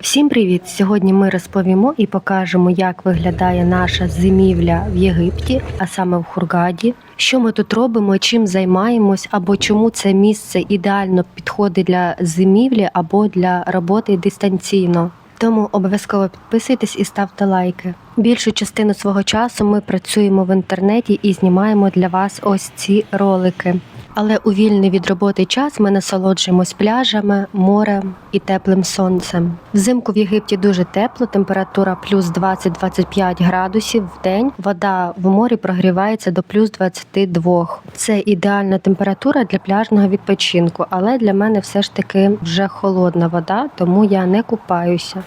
Всім привіт! Сьогодні ми розповімо і покажемо, як виглядає наша зимівля в Єгипті, а саме в Хургаді. Що ми тут робимо, чим займаємось, або чому це місце ідеально підходить для зимівлі або для роботи дистанційно. Тому обов'язково підписуйтесь і ставте лайки. Більшу частину свого часу ми працюємо в інтернеті і знімаємо для вас ось ці ролики. Але у вільний від роботи час ми насолоджуємось пляжами, морем і теплим сонцем. Взимку в Єгипті дуже тепло, температура плюс 20-25 градусів в день. Вода в морі прогрівається до плюс 22. Це ідеальна температура для пляжного відпочинку, але для мене все ж таки вже холодна вода, тому я не купаюся.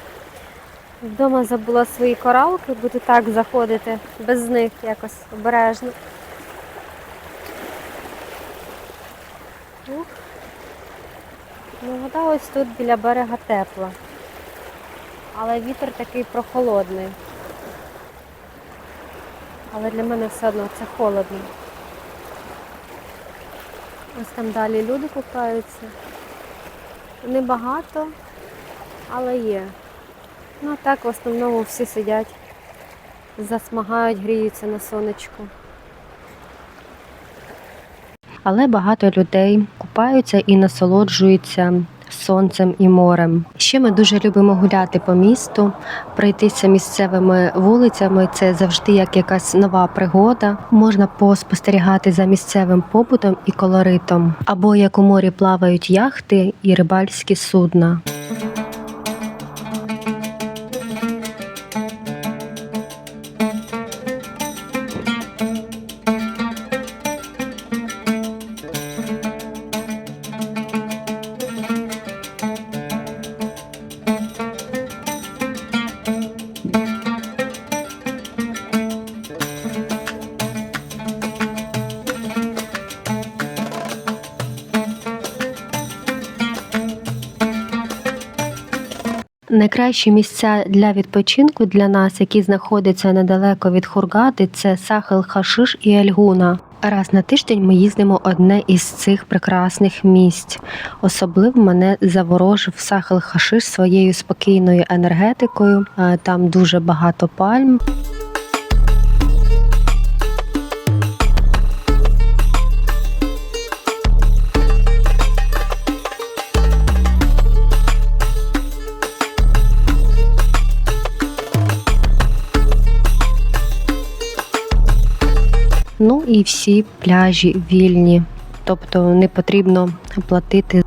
Вдома забула свої коралки, буду так заходити без них якось обережно. Ух. Ну, вода ось тут біля берега тепла. Але вітер такий прохолодний. Але для мене все одно це холодно. Ось там далі люди купаються. Небагато, але є. Ну так в основному всі сидять, засмагають, гріються на сонечку. Але багато людей купаються і насолоджуються сонцем і морем. Ще ми дуже любимо гуляти по місту, пройтися місцевими вулицями. Це завжди як якась нова пригода. Можна поспостерігати за місцевим побутом і колоритом, або як у морі плавають яхти і рибальські судна. Найкращі місця для відпочинку для нас, які знаходяться недалеко від Хургади, це Сахел Хашиш і Ельгуна. Раз на тиждень ми їздимо одне із цих прекрасних місць. Особливо мене заворожив Сахел Хашиш своєю спокійною енергетикою. Там дуже багато пальм. І всі пляжі вільні, тобто не потрібно платити.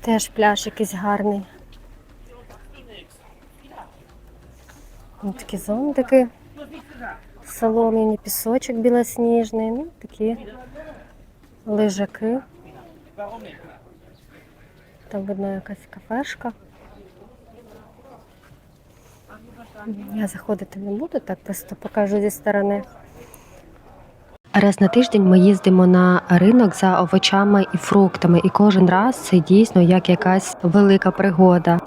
Теж пляж якийсь гарний. Ось такі зонтики. Солом'яні пісочок білосніжний. Ну, такі лежаки. Там видно якась кафешка. Я заходити не буду, так просто покажу зі сторони. Раз на тиждень ми їздимо на ринок за овочами і фруктами, і кожен раз це дійсно як якась велика пригода.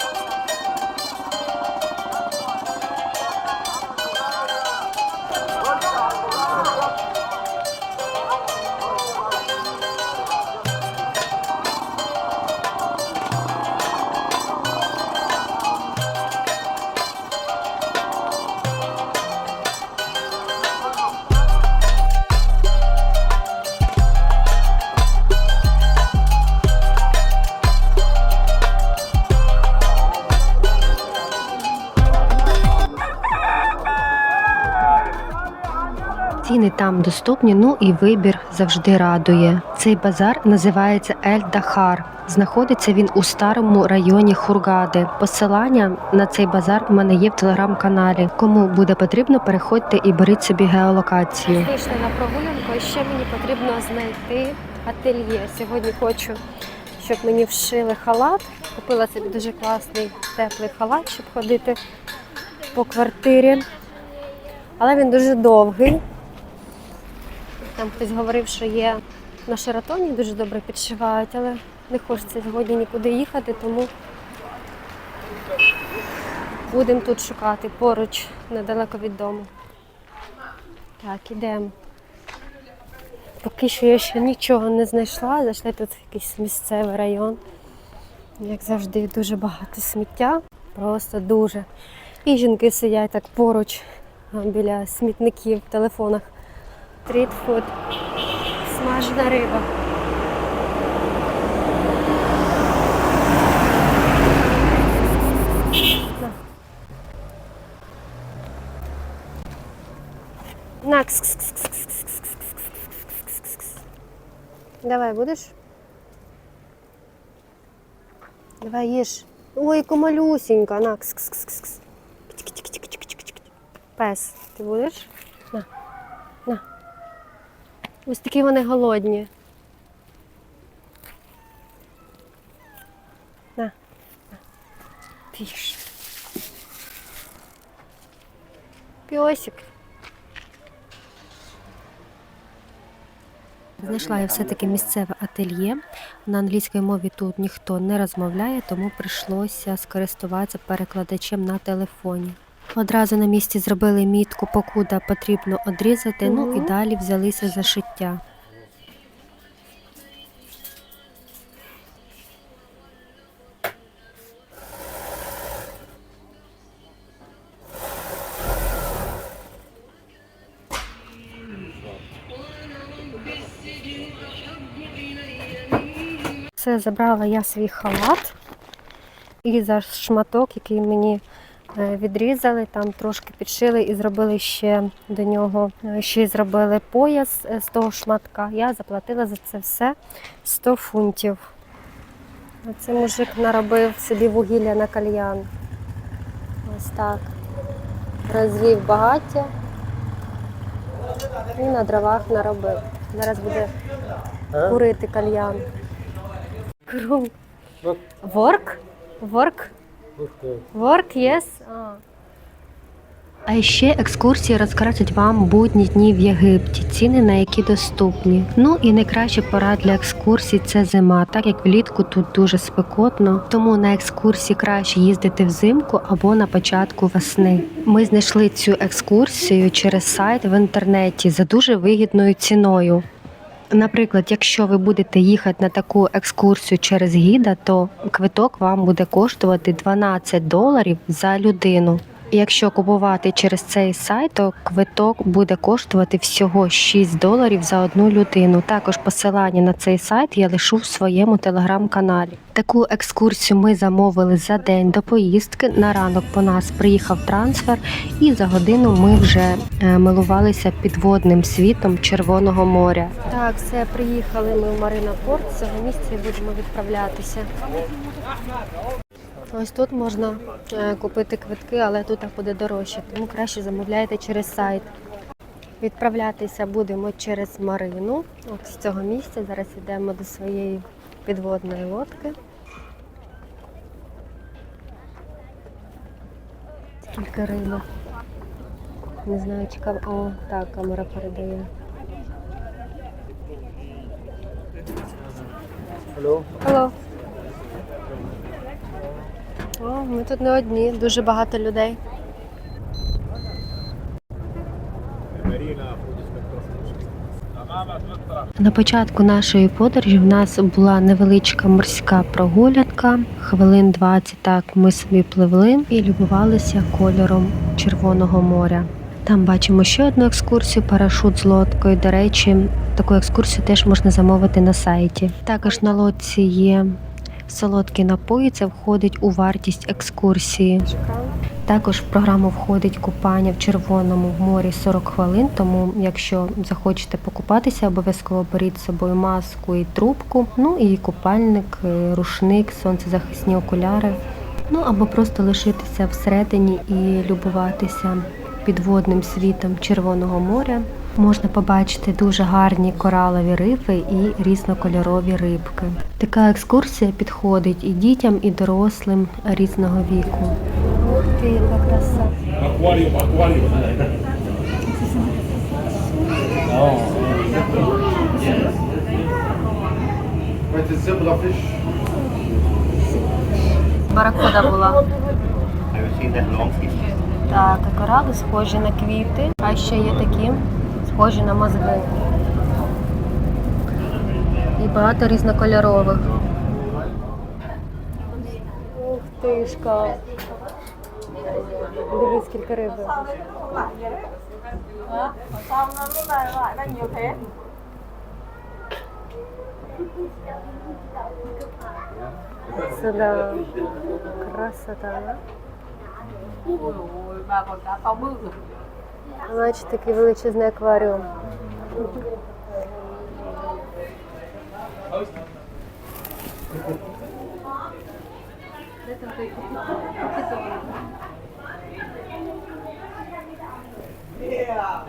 Ціни там доступні, ну і вибір завжди радує. Цей базар називається Ель Дахар. Знаходиться він у старому районі Хургади. Посилання на цей базар в мене є в телеграм-каналі. Кому буде потрібно, переходьте і беріть собі геолокацію. Вийшли на прогулянку, і ще мені потрібно знайти ательє. Сьогодні хочу, щоб мені вшили халат. Купила собі дуже класний теплий халат, щоб ходити по квартирі. Але він дуже довгий. Там хтось говорив, що є на Шератоні дуже добре підшивають, але не хочеться сьогодні нікуди їхати, тому Будемо тут шукати поруч, недалеко від дому. Так, ідемо. Поки що я ще нічого не знайшла. Зайшли тут якийсь місцевий район. Як завжди, дуже багато сміття. Просто дуже. І жінки сидять так поруч біля смітників в телефонах. стрітфуд, смажена рыба. На, кс. Давай будешь? Давай ешь. Ой, комалюсенька, на кс кс кс кс Пес, ти будеш? На, на. Ось такі вони голодні. На. На. Їж. Знайшла я все-таки місцеве ательє. На англійській мові тут ніхто не розмовляє, тому прийшлося скористуватися перекладачем на телефоні. Одразу на місці зробили мітку, покуда потрібно одрізати, ну і далі взялися за шиття. Все, забрала я свій халат і за шматок, який мені відрізали, там трошки підшили і зробили ще до нього, е, ще й зробили пояс е, з того шматка. Я заплатила за це все 100 фунтів. А Це мужик наробив собі вугілля на кальян. Ось так. Розвів багаття і на дровах наробив. Зараз буде курити кальян. Кру. Look, Work? Work? yes? А ще екскурсії розкажуть вам будні дні в Єгипті, ціни на які доступні. Ну і найкраща пора для екскурсій це зима, так як влітку тут дуже спекотно. Тому на екскурсії краще їздити взимку або на початку весни. Ми знайшли цю екскурсію через сайт в інтернеті за дуже вигідною ціною. Наприклад, якщо ви будете їхати на таку екскурсію через гіда, то квиток вам буде коштувати 12 доларів за людину. Якщо купувати через цей сайт, то квиток буде коштувати всього 6 доларів за одну людину. Також посилання на цей сайт я лишу в своєму телеграм-каналі. Таку екскурсію ми замовили за день до поїздки. На ранок по нас приїхав трансфер, і за годину ми вже е, милувалися підводним світом Червоного моря. Так, все, приїхали ми в Марина Порт. З цього місця будемо відправлятися. Ось тут можна е, купити квитки, але тут буде дорожче, тому краще замовляйте через сайт. Відправлятися будемо через Марину. От з цього місця. Зараз йдемо до своєї підводної лодки. Скільки рибок. Не знаю, чи кам... О, так, камера передає. Hello. Алло. О, ми тут не одні, дуже багато людей. На початку нашої подорожі в нас була невеличка морська прогулянка. Хвилин 20 так ми собі пливли і любувалися кольором Червоного моря. Там бачимо ще одну екскурсію парашут з лодкою. До речі, таку екскурсію теж можна замовити на сайті. Також на лодці є солодкі напої. Це входить у вартість екскурсії. Також в програму входить купання в Червоному морі 40 хвилин. Тому, якщо захочете покупатися, обов'язково беріть з собою маску і трубку, ну і купальник, е, рушник, сонцезахисні окуляри. Ну або просто лишитися всередині і любуватися підводним світом Червоного моря. Можна побачити дуже гарні коралові рифи і різнокольорові рибки. Така екскурсія підходить і дітям, і дорослим різного віку. Ух ти, яка краса. Acuario. Met. Баракода була. Так, корали схожі на квіти, а ще є такі схожі на мозги. І багато різнокольорових. Ух тишка. Дивись, скільки риби. Це да. Красота, да? Значить, такий величезний акваріум. Я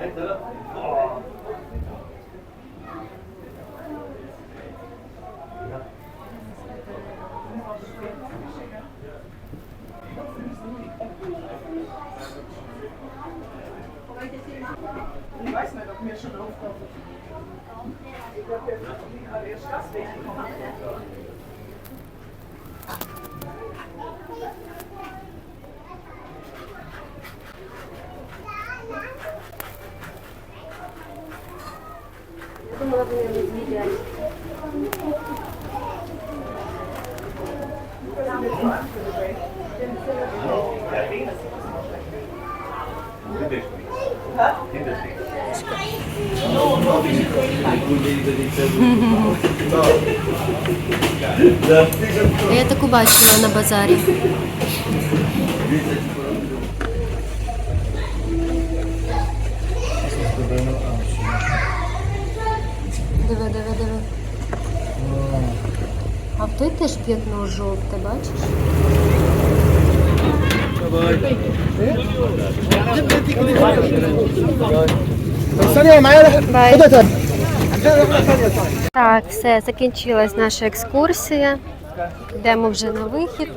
Я таку бачила на базарі. Диви, диви, диви. А в той теж п'ятно жовте, бачиш? Так, все, закінчилась наша екскурсія. Йдемо вже на вихід.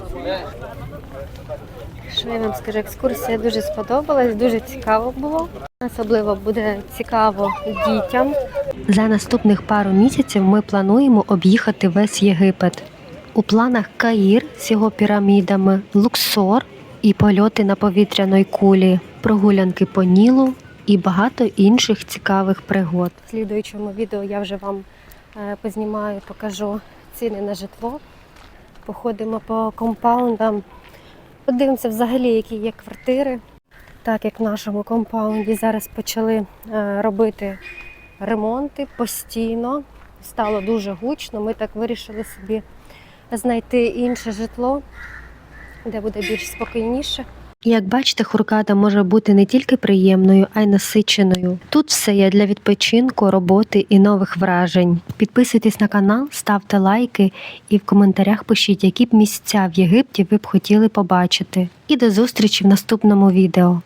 Що я вам скажу, екскурсія дуже сподобалась, дуже цікаво було. Особливо буде цікаво дітям. За наступних пару місяців ми плануємо об'їхати весь Єгипет. У планах Каїр з його пірамідами, Луксор і польоти на повітряної кулі, прогулянки по Нілу і багато інших цікавих пригод. В слідуючому відео я вже вам е, познімаю, покажу ціни на житло. Походимо по компаундам, подивимося взагалі, які є квартири. Так як в нашому компаунді зараз почали е, робити ремонти постійно, стало дуже гучно. Ми так вирішили собі знайти інше житло, де буде більш спокійніше. Як бачите, хуркада може бути не тільки приємною, а й насиченою. Тут все є для відпочинку, роботи і нових вражень. Підписуйтесь на канал, ставте лайки і в коментарях пишіть, які б місця в Єгипті ви б хотіли побачити. І до зустрічі в наступному відео.